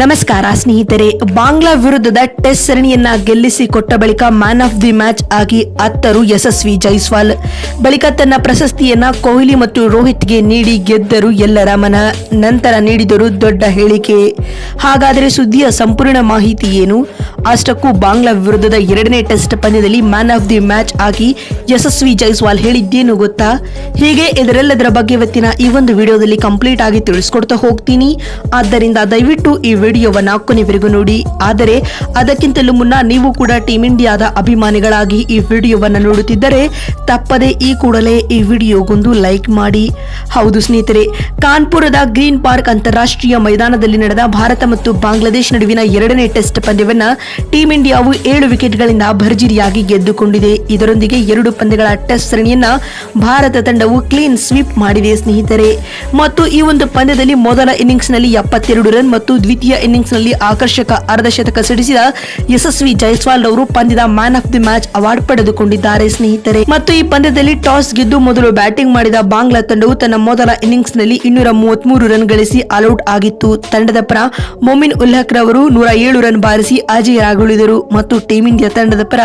ನಮಸ್ಕಾರ, ಸ್ನೇಹಿತರೆ. ಬಾಂಗ್ಲಾ ವಿರುದ್ಧದ ಟೆಸ್ಟ್ ಸರಣಿಯನ್ನ ಗೆಲ್ಲಿಸಿ ಕೊಟ್ಟ ಬಳಿಕ ಮ್ಯಾನ್ ಆಫ್ ದಿ ಮ್ಯಾಚ್ ಆಗಿ ಅತ್ತರು ಯಶಸ್ವಿ ಜೈಸ್ವಾಲ್. ಬಳಿಕ ತನ್ನ ಪ್ರಶಸ್ತಿಯನ್ನ ಕೊಹ್ಲಿ ಮತ್ತು ರೋಹಿತ್ಗೆ ನೀಡಿ ಗೆದ್ದರು ಎಲ್ಲರ ಮನ ನಂತರ ನೀಡಿದರು ದೊಡ್ಡ ಹೇಳಿಕೆ. ಹಾಗಾದರೆ ಸುದ್ದಿಯ ಸಂಪೂರ್ಣ ಮಾಹಿತಿ ಏನು? ಅಷ್ಟಕ್ಕೂ ಬಾಂಗ್ಲಾ ವಿರುದ್ಧದ ಎರಡನೇ ಟೆಸ್ಟ್ ಪಂದ್ಯದಲ್ಲಿ ಮ್ಯಾನ್ ಆಫ್ ದಿ ಮ್ಯಾಚ್ ಆಗಿ ಯಶಸ್ವಿ ಜೈಸ್ವಾಲ್ ಹೇಳಿದ್ದೇನು ಗೊತ್ತಾ? ಹೀಗೆ ಇದರೆಲ್ಲದರ ಬಗ್ಗೆ ಇವತ್ತಿನ ಈ ಒಂದು ವಿಡಿಯೋದಲ್ಲಿ ಕಂಪ್ಲೀಟ್ ಆಗಿ ತಿಳಿಸ್ಕೊಡ್ತಾ ಹೋಗ್ತೀನಿ. ಆದ್ದರಿಂದ ದಯವಿಟ್ಟು ಈ ವಿಡಿಯೋವನ್ನ ಕೊನೆವರೆಗೂ ನೋಡಿ. ಆದರೆ, ಅದಕ್ಕಿಂತಲೂ ಮುನ್ನ ನೀವು ಕೂಡ ಟೀಮ್ ಇಂಡಿಯಾದ ಅಭಿಮಾನಿಗಳಾಗಿ ಈ ವಿಡಿಯೋವನ್ನು ನೋಡುತ್ತಿದ್ದರೆ, ತಪ್ಪದೆ ಈ ಕೂಡಲೇ ಈ ವಿಡಿಯೋಗೊಂದು ಲೈಕ್ ಮಾಡಿ. ಹೌದು ಸ್ನೇಹಿತರೆ, ಕಾನ್ಪುರದ ಗ್ರೀನ್ ಪಾರ್ಕ್ ಅಂತಾರಾಷ್ಟ್ರೀಯ ಮೈದಾನದಲ್ಲಿ ನಡೆದ ಭಾರತ ಮತ್ತು ಬಾಂಗ್ಲಾದೇಶ್ ನಡುವಿನ ಎರಡನೇ ಟೆಸ್ಟ್ ಪಂದ್ಯವನ್ನು ಟೀಂ ಇಂಡಿಯಾವು ಏಳು ವಿಕೆಟ್ಗಳಿಂದ ಭರ್ಜರಿಯಾಗಿ ಗೆದ್ದುಕೊಂಡಿದೆ. ಇದರೊಂದಿಗೆ ಎರಡು ಪಂದ್ಯಗಳ ಟೆಸ್ಟ್ ಸರಣಿಯನ್ನ ಭಾರತ ತಂಡವು ಕ್ಲೀನ್ ಸ್ವೀಪ್ ಮಾಡಿದೆ ಸ್ನೇಹಿತರೆ. ಮತ್ತು ಈ ಒಂದು ಪಂದ್ಯದಲ್ಲಿ ಮೊದಲ ಇನ್ನಿಂಗ್ಸ್ನಲ್ಲಿ ಎಪ್ಪತ್ತೆರಡು ರನ್ ಮತ್ತು ದ್ವಿತೀಯ ಇನ್ನಿಂಗ್ಸ್ನಲ್ಲಿ ಆಕರ್ಷಕ ಅರ್ಧ ಶತಕ ಸಿಡಿಸಿದ ಯಶಸ್ವಿ ಜೈಸ್ವಾಲ್ ಅವರು ಪಂದ್ಯದ man of the match award ಪಡೆದುಕೊಂಡಿದ್ದಾರೆ, ಸ್ನೇಹಿತರೆ. ಮತ್ತು ಈ ಪಂದ್ಯದಲ್ಲಿ ಟಾಸ್ ಗೆದ್ದು ಮೊದಲು ಬ್ಯಾಟಿಂಗ್ ಮಾಡಿದ ಬಾಂಗ್ಲಾ ತಂಡವು ತನ್ನ ಮೊದಲ ಇನ್ನಿಂಗ್ಸ್ನಲ್ಲಿ ಇನ್ನೂರ ಮೂವತ್ಮೂರು ರನ್ ಗಳಿಸಿ ಆಲ್ಔಟ್ ಆಗಿತ್ತು. ತಂಡದ ಪರ ಮೊಮಿನ್ ಉಲ್ಹಕ್ ರವರು ನೂರ ಏಳು ರನ್ ಬಾರಿಸಿ ಅಜೇಯರಾಗುಳಿದರು ಮತ್ತು ಟೀಂ ಇಂಡಿಯಾ ತಂಡದ ಪರ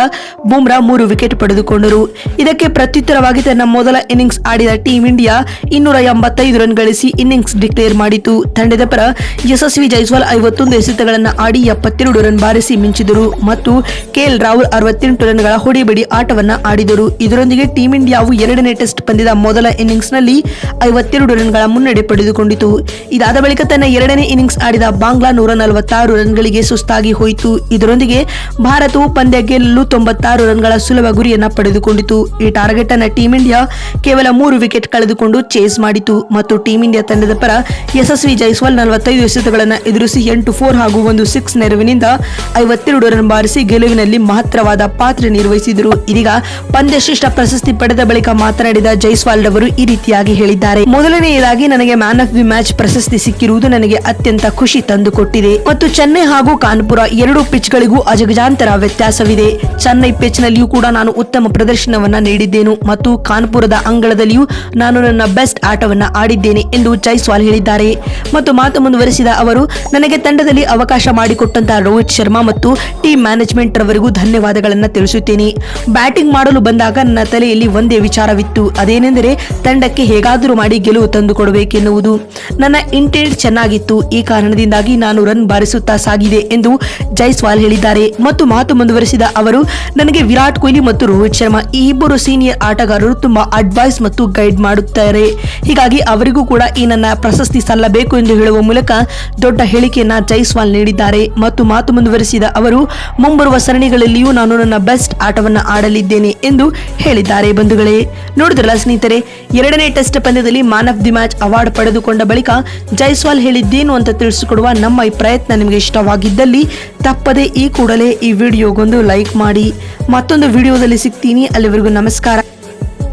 ಬುಮ್ರಾ ಮೂರು ವಿಕೆಟ್ ಪಡೆದುಕೊಂಡರು. ಇದಕ್ಕೆ ಪ್ರತ್ಯುತ್ತರವಾಗಿ ತನ್ನ ಮೊದಲ ಇನ್ನಿಂಗ್ಸ್ ಆಡಿದ ಟೀಂ ಇಂಡಿಯಾ ಇನ್ನೂರ ಎಂಬತ್ತೈದು ರನ್ ಗಳಿಸಿ ಇನ್ನಿಂಗ್ಸ್ ಡಿಕ್ಲೇರ್ ಮಾಡಿತು. ತಂಡದ ಪರ ಯಶಸ್ವಿ ಜೈಸ್ವಾಲ್ ಐವತ್ತೊಂದು ಎಸೆತಗಳನ್ನು ಆಡಿ ಎಪ್ಪತ್ತೆರಡು ರನ್ ಬಾರಿಸಿ ಮಿಂಚಿದರು ಮತ್ತು ಕೆಎಲ್ ರಾಹುಲ್ ಅರವತ್ತೆಂಟು ರನ್ಗಳ ಹೊಡಿಬಡಿ ಆಟವನ್ನು ಆಡಿದರು. ಇದರೊಂದಿಗೆ ಟೀಂ ಇಂಡಿಯಾವು ಎರಡನೇ ಟೆಸ್ಟ್ ಪಂದ್ಯದ ಮೊದಲ ಇನ್ನಿಂಗ್ಸ್ನಲ್ಲಿ ಐವತ್ತೆರಡು ರನ್ಗಳ ಮುನ್ನಡೆ ಪಡೆದುಕೊಂಡಿತು. ಇದಾದ ಬಳಿಕ ತನ್ನ ಎರಡನೇ ಇನ್ನಿಂಗ್ಸ್ ಆಡಿದ ಬಾಂಗ್ಲಾ ನೂರ ನಲವತ್ತಾರು ರನ್ಗಳಿಗೆ ಸುಸ್ತಾಗಿ ಹೋಯಿತು. ಇದರೊಂದಿಗೆ ಭಾರತವು ಪಂದ್ಯ ಗೆಲ್ಲಲು ತೊಂಬತ್ತಾರು ರನ್ಗಳ ಸುಲಭ ಗುರಿಯನ್ನ ಪಡೆದುಕೊಂಡಿತು. ಈ ಟಾರ್ಗೆಟ್ ಅನ್ನು ಟೀಂ ಇಂಡಿಯಾ ಕೇವಲ ಮೂರು ವಿಕೆಟ್ ಕಳೆದುಕೊಂಡು ಚೇಸ್ ಮಾಡಿತು ಮತ್ತು ಟೀಂ ಇಂಡಿಯಾ ತಂಡದ ಪರ ಯಶಸ್ವಿ ಜೈಸ್ವಾಲ್ ನಲವತ್ತೈದು ಎಸೆತಗಳನ್ನು ಎದುರಿಸಿ ಎಂಟು ಫೋರ್ ಹಾಗೂ ಒಂದು ಸಿಕ್ಸ್ ನೆರವಿನಿಂದ ಐವತ್ತೆರಡು ರನ್ ಬಾರಿಸಿ ಗೆಲುವಿನಲ್ಲಿ ಮಹತ್ತರವಾದ ಪಾತ್ರ ನಿರ್ವಹಿಸಿದರು. ಇದೀಗ ಪಂದ್ಯಶ್ರೇಷ್ಠ ಪ್ರಶಸ್ತಿ ಪಡೆದ ಬಳಿಕ ಮಾತನಾಡಿದ ಜೈಸ್ವಾಲ್ ರವರು ಈ ರೀತಿಯಾಗಿ ಹೇಳಿದ್ದಾರೆ. ಮೊದಲನೆಯದಾಗಿ ನನಗೆ ಮ್ಯಾನ್ ಆಫ್ ದಿ ಮ್ಯಾಚ್ ಪ್ರಶಸ್ತಿ ಸಿಕ್ಕಿರುವುದು ನನಗೆ ಅತ್ಯಂತ ಖುಷಿ ತಂದುಕೊಟ್ಟಿದೆ. ಮತ್ತು ಚೆನ್ನೈ ಹಾಗೂ ಕಾನ್ಪುರ ಎರಡು ಪಿಚ್ ಗಳಿಗೂ ಅಜಗಜಾಂತರ ವ್ಯತ್ಯಾಸವಿದೆ. ಚೆನ್ನೈ ಪಿಚ್ ನಲ್ಲಿಯೂ ಕೂಡ ನಾನು ಉತ್ತಮ ಪ್ರದರ್ಶನವನ್ನ ನೀಡಿದ್ದೇನು ಮತ್ತು ಕಾನ್ಪುರದ ಅಂಗಳದಲ್ಲಿಯೂ ನಾನು ನನ್ನ ಬೆಸ್ಟ್ ಆಟವನ್ನ ಆಡಿದ್ದೇನೆ ಎಂದು ಜೈಸ್ವಾಲ್ ಹೇಳಿದ್ದಾರೆ. ಮತ್ತು ಮಾತು ಮುಂದುವರೆಸಿದ ಅವರು, ನನಗೆ ತಂಡದಲ್ಲಿ ಅವಕಾಶ ಮಾಡಿಕೊಟ್ಟಂತಹ ರೋಹಿತ್ ಶರ್ಮಾ ಮತ್ತು ಟೀಮ್ ಮ್ಯಾನೇಜ್ಮೆಂಟ್ ರವರಿಗೂ ಧನ್ಯವಾದಗಳನ್ನು ತಿಳಿಸುತ್ತೇನೆ. ಬ್ಯಾಟಿಂಗ್ ಮಾಡಲು ಬಂದಾಗ ನನ್ನ ತಲೆಯಲ್ಲಿ ಒಂದೇ ವಿಚಾರವಿತ್ತು. ಅದೇನೆಂದರೆ ತಂಡಕ್ಕೆ ಹೇಗಾದರೂ ಮಾಡಿ ಗೆಲುವು ತಂದುಕೊಡಬೇಕೆನ್ನುವುದು. ನನ್ನ ಇಂಟೆಂಟ್ ಚೆನ್ನಾಗಿತ್ತು. ಈ ಕಾರಣದಿಂದಾಗಿ ನಾನು ರನ್ ಬಾರಿಸುತ್ತಾ ಸಾಗಿದೆ ಎಂದು ಜೈಸ್ವಾಲ್ ಹೇಳಿದ್ದಾರೆ. ಮತ್ತು ಮಾತು ಮುಂದುವರೆಸಿದ ಅವರು, ನನಗೆ ವಿರಾಟ್ ಕೊಹ್ಲಿ ಮತ್ತು ರೋಹಿತ್ ಶರ್ಮಾ ಈ ಇಬ್ಬರು ಸೀನಿಯರ್ ಆಟಗಾರರು ತುಂಬಾ ಅಡ್ವೈಸ್ ಮತ್ತು ಗೈಡ್ ಮಾಡುತ್ತಾರೆ. ಹೀಗಾಗಿ ಅವರಿಗೂ ಕೂಡ ಈ ನನ್ನ ಪ್ರಶಸ್ತಿ ಸಲ್ಲಬೇಕು ಎಂದು ಹೇಳುವ ಮೂಲಕ ದೊಡ್ಡ ಹೇಳಿಕೆಯನ್ನ ಜೈಸ್ವಾಲ್ ನೀಡಿದ್ದಾರೆ ಮತ್ತು ಮಾತು ಮುಂದುವರೆಸಿದ ಅವರು, ಮುಂಬರುವ ಸರಣಿಗಳಲ್ಲಿಯೂ ನಾನು ನನ್ನ ಬೆಸ್ಟ್ ಆಟವನ್ನು ಆಡಲಿದ್ದೇನೆ ಎಂದು ಹೇಳಿದ್ದಾರೆ ಬಂಧುಗಳೇ. ನೋಡಿದ್ರಲ್ಲ ಸ್ನೇಹಿತರೆ, ಎರಡನೇ ಟೆಸ್ಟ್ ಪಂದ್ಯದಲ್ಲಿ man of the match award ಪಡೆದುಕೊಂಡ ಬಳಿಕ ಜೈಸ್ವಾಲ್ ಹೇಳಿದ್ದೇನು ಅಂತ ತಿಳಿಸಿಕೊಡುವ ನಮ್ಮ ಈ ಪ್ರಯತ್ನ ನಿಮಗೆ ಇಷ್ಟವಾಗಿದ್ದಲ್ಲಿ ತಪ್ಪದೆ ಈ ಕೂಡಲೇ ಈ ವಿಡಿಯೋಗೊಂದು ಲೈಕ್ ಮಾಡಿ. ಮತ್ತೊಂದು ವಿಡಿಯೋದಲ್ಲಿ ಸಿಗ್ತೀನಿ. ಅಲ್ಲಿವರೆಗೂ ನಮಸ್ಕಾರ.